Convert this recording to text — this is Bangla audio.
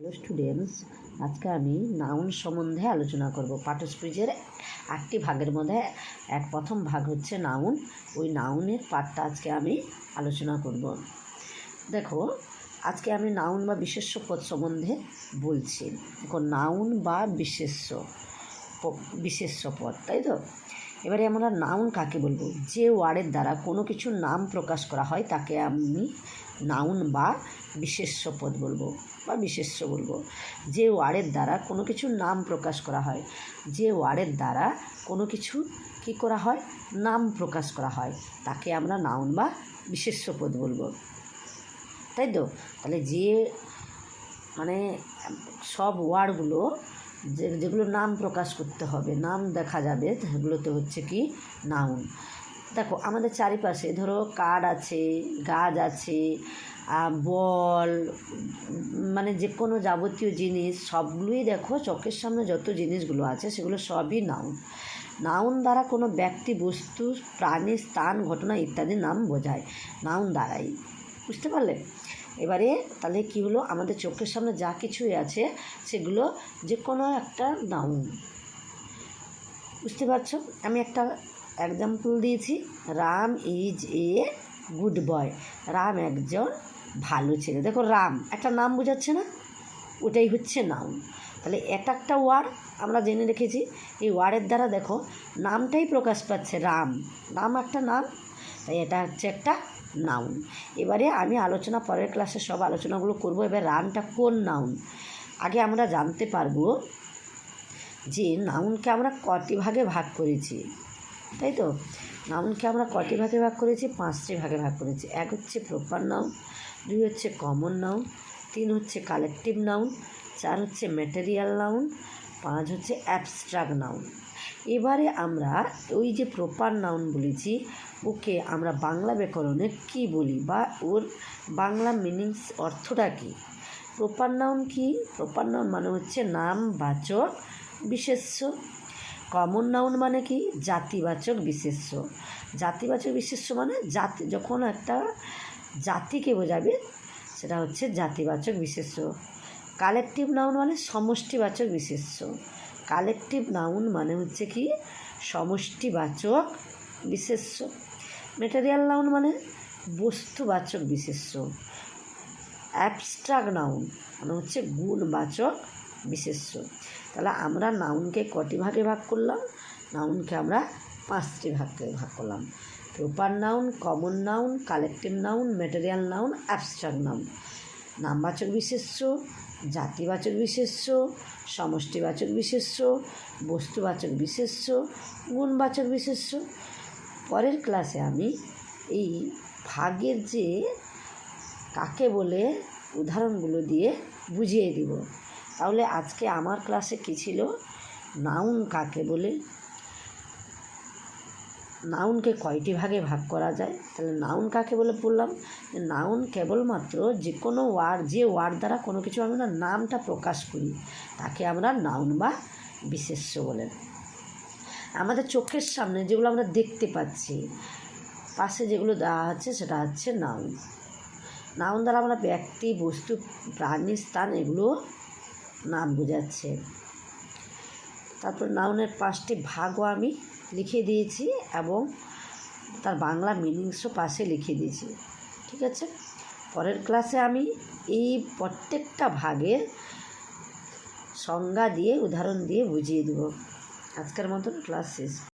হ্যালো স্টুডেন্টস আজকে আমি নাউন সম্বন্ধে আলোচনা করব। পাঠ্যসূচির আটটি ভাগের মধ্যে এক প্রথম ভাগ হচ্ছে নাউন ওই নাউনের পার্টটা আজকে আমি আলোচনা করব। দেখো, আজকে আমি নাউন বা বিশেষ্য পদ সম্বন্ধে বলছি। দেখো নাউন বা বিশেষ্য বিশেষ্য পদ, তাই তো? এবারে আমরা নাউন কাকে বলব? যে ওয়ার্ডের দ্বারা কোনো কিছুর নাম প্রকাশ করা হয়, তাকে আমি নাউন বা বিশেষ্য পদ বলব, বা বিশেষ্য বলব। যে ওয়ার্ডের দ্বারা কোনো কিছুর নাম প্রকাশ করা হয়, যে ওয়ার্ডের দ্বারা কোনো কিছু কী করা হয়? নাম প্রকাশ করা হয়, তাকে আমরা নাউন বা বিশেষ্য পদ বলব। তাই তো? তাহলে যে মানে সব ওয়ার্ডগুলো যে যেগুলো নাম প্রকাশ করতে হবে, নাম দেখা যাবে, সেগুলোতে হচ্ছে কি নাউন দেখো, আমাদের চারিপাশে ধরো কাঠ আছে, গাছ আছে বল মানে যে কোনো যাবতীয় জিনিস, সবগুলোই দেখো চোখের সামনে যত জিনিসগুলো আছে সেগুলো সবই নাউন নাউন দ্বারা কোনো ব্যক্তি, বস্তু, প্রাণী, স্থান, ঘটনা ইত্যাদি নাম বোঝায়। নাউন দ্বারাই। বুঝতে পারলে? এবারে তাহলে কি হলো? আমাদের চোখের সামনে যা কিছুই আছে, সেগুলো যে কোনো একটা নাউন বুঝতে পারছ? আমি একটা এক্সাম্পল দিয়েছি। Ram is a good boy Ram একজন ভালো ছেলে। দেখো রাম, একটা নাম বোঝাচ্ছে না? ওটাই হচ্ছে নাউন তাহলে এক একটা ওয়ার্ড আমরা জেনে রেখেছি। এই ওয়ার্ডের দ্বারা দেখো, নামটাই প্রকাশ পাচ্ছে রাম। নাম একটা নাম তাই এটা হচ্ছে একটা নাউন এবারে আমি আলোচনা পরের ক্লাসে সব আলোচনাগুলো করব, এবার রানটা কোন নাউন আগে আমরা জানতে পারব যে নাউনকে আমরা কটি ভাগে ভাগ করেছি, তাই তো? নাউনকে আমরা কটি ভাগে ভাগ করেছি? পাঁচটি ভাগে ভাগ করেছি। এক হচ্ছে প্রপার নাউন দুই হচ্ছে কমন নাউন তিন হচ্ছে কালেকটিভ নাউন চার হচ্ছে ম্যাটেরিয়াল নাউন পাঁচ হচ্ছে অ্যাবস্ট্রাক্ট নাউন এবারে আমরা ওই যে প্রপার নাউন বলেছি, ওকে আমরা বাংলা ব্যাকরণে কী বলি বা ওর বাংলা মিনিংস অর্থটা কী? প্রপার নাউন কি? প্রপার নাউন মানে হচ্ছে নাম, বাচক, বিশেষ্য। কমন নাউন মানে কি? জাতিবাচক, বিশেষ্য। জাতিবাচক, বিশেষ্য মানে জাতি, যখন একটা জাতিকে বোঝাবে, সেটা হচ্ছে জাতিবাচক, বিশেষ্য। কালেকটিভ নাউন মানে সমষ্টিবাচক বিশেষ্য। কালেকটিভ নাউন মানে হচ্ছে কি? সমষ্টিবাচক বিশেষ্য। মেটেরিয়াল নাউন মানে বস্তুবাচক বিশেষ্য। অ্যাবস্ট্রাক্ট নাউন মানে হচ্ছে গুণবাচক বিশেষ্য। তাহলে আমরা নাউনকে কটি ভাগে ভাগ করলাম? নাউনকে আমরা পাঁচটি ভাগে ভাগ করলাম। Proper noun, common noun, collective noun, material noun, abstract noun. নামবাচক বিশেষ্য, জাতিবাচক বিশেষ্য, সমষ্টিবাচক বিশেষ্য, বস্তুবাচক বিশেষ্য, গুণবাচক বিশেষ্য। পরের ক্লাসে আমি এই ভাগের যে কাকে বলে উদাহরণগুলো দিয়ে বুঝিয়ে দিব। তাহলে আজকে আমার ক্লাসে কী ছিল? নাউন কাকে বলে? নাউনকে কয়টি ভাগে ভাগ করা যায়? তাহলে নাউন কাকে বলে বললাম? নাউন কেবলমাত্র যে কোনো ওয়ার্ড যে ওয়ার্ড দ্বারা কোনো কিছু আমরা নামটা প্রকাশ করি, তাকে আমরা নাউন বা বিশেষ্য বলে। আমাদের চোখের সামনে যেগুলো আমরা দেখতে পাচ্ছি, পাশে যেগুলো দেওয়া হচ্ছে সেটা হচ্ছে নাউন। নাউন দ্বারা আমরা ব্যক্তি, বস্তু, প্রাণী, স্থান এগুলো নাম বোঝাচ্ছে। তারপর নাউনের পাঁচটি ভাগও আমি লিখে দিয়েছি এবং তার বাংলা মিনিংসও পাশে লিখে দিয়েছি। ঠিক আছে? পরের ক্লাসে আমি এই প্রত্যেকটা ভাগের সংজ্ঞা দিয়ে, উদাহরণ দিয়ে বুঝিয়ে দেব। আজকের মতন ক্লাস শেষ।